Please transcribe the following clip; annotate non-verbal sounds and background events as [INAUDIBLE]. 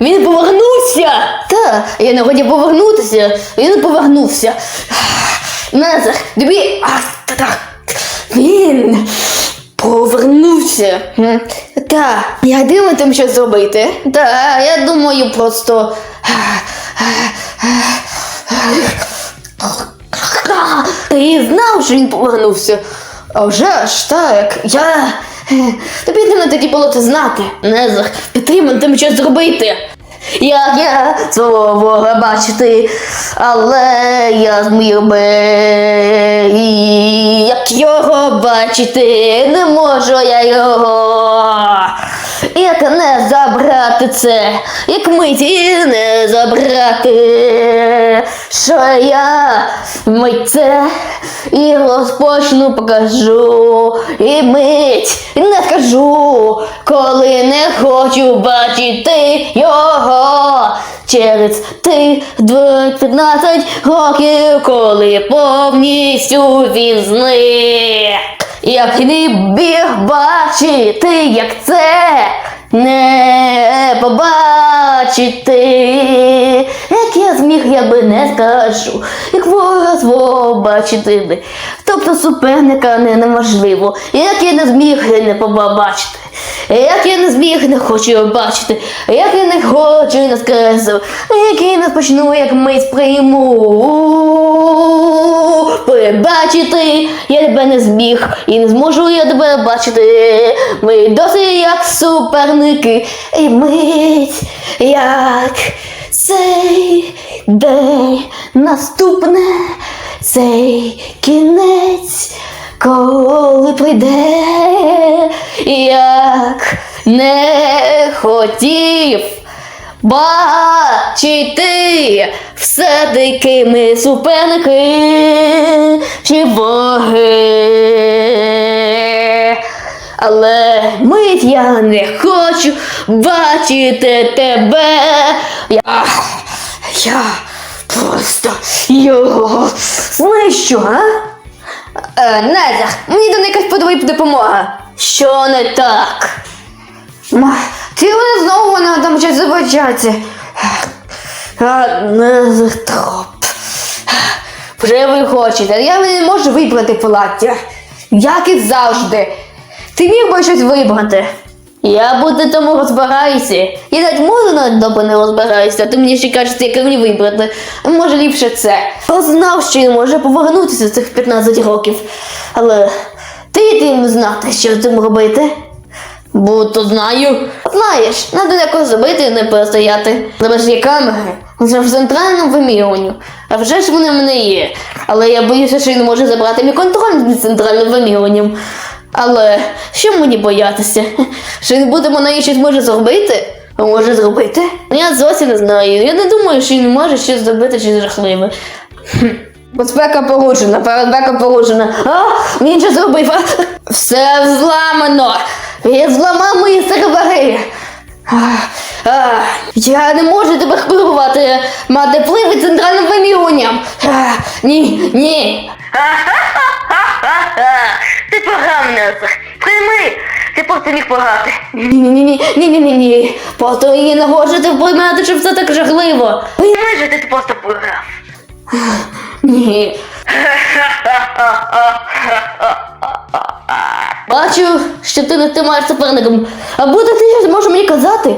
Він повернувся! Та, я не хотів повернутися, він повернувся. Назар, тобі. А, та, та. Він повернувся. Та, я думаю, там що зробити. Та, я думаю, просто. Ти знав, що він повернувся. А вже ж так, я. Тобі не тоді було це знати. Не підтримати тим щось зробити. Як я свого ворога бачити, але я зміг би, як його бачити, не можу я його. Як не забрати це, як миті не забрати, що я мить це і розпочну покажу, і мить не скажу, коли не хочу бачити його. Через ти 15 років, коли повністю він зник. Як не біг бачити, як це не побачити, як я зміг, я би не скажу, як ворога свого бачити. Тобто суперника не неможливо, як я не зміг не побачити, як я не зміг, не хочу його бачити, як я не хочу не скажу, як я не почну, як мить прийму. Побачити, я тебе не зміг і не зможу я тебе бачити. Ми досі як суперники, і мить, як цей день наступне, цей кінець, коли прийде, як не хотів. Бачити все-таки ми суперники чи. Але мить я не хочу бачити тебе. Я, я просто його знищу, а? Е, Назар, мені до якась потрібна допомога. Що не так? Ма, ти вони знову вона там щось забачаться. А, не троп. Вже ви хочете, я не можу вибрати плаття. Як і завжди. Ти міг би щось вибрати. Я буду тому розбираюся. Я навіть можу навіть добре не розбираюся, ти мені ще кажеш, яке мені вибрати. Може ліпше це. Хто знав, що він може повернутися цих 15 років. Але ти тим знати, що з цим робити. Бо то знаю. Знаєш, треба якось зробити і не перестояти. Ж є камери. Це в центральному вимірюванню. А вже ж вони в мене є. Але я боюся, що він може забрати мій контроль над центральним вимірюванням. Але що мені боятися? Що він буде мене щось може зробити? Може зробити? Я зовсім не знаю. Я не думаю, що він може щось зробити щось жахливе. Безпека порушена, безпека порушена. А, він що зробив? [LAUGHS] Все зламано. Він зламав мої сервери. Я не можу тебе хвилювати, мати вплив від центральним вимірюванням. Ні, ні. [LAUGHS] Ти програв нас. Прийми. Ти просто міг пограти. Ні, ні, ні, ні, ні, ні, ні. Просто її не хочете вприймати, що все так жахливо. Прийми же ти просто програв. Ні. [LAUGHS] Бачу, що ти не ти маєш суперником. А буде ти щось можеш мені казати?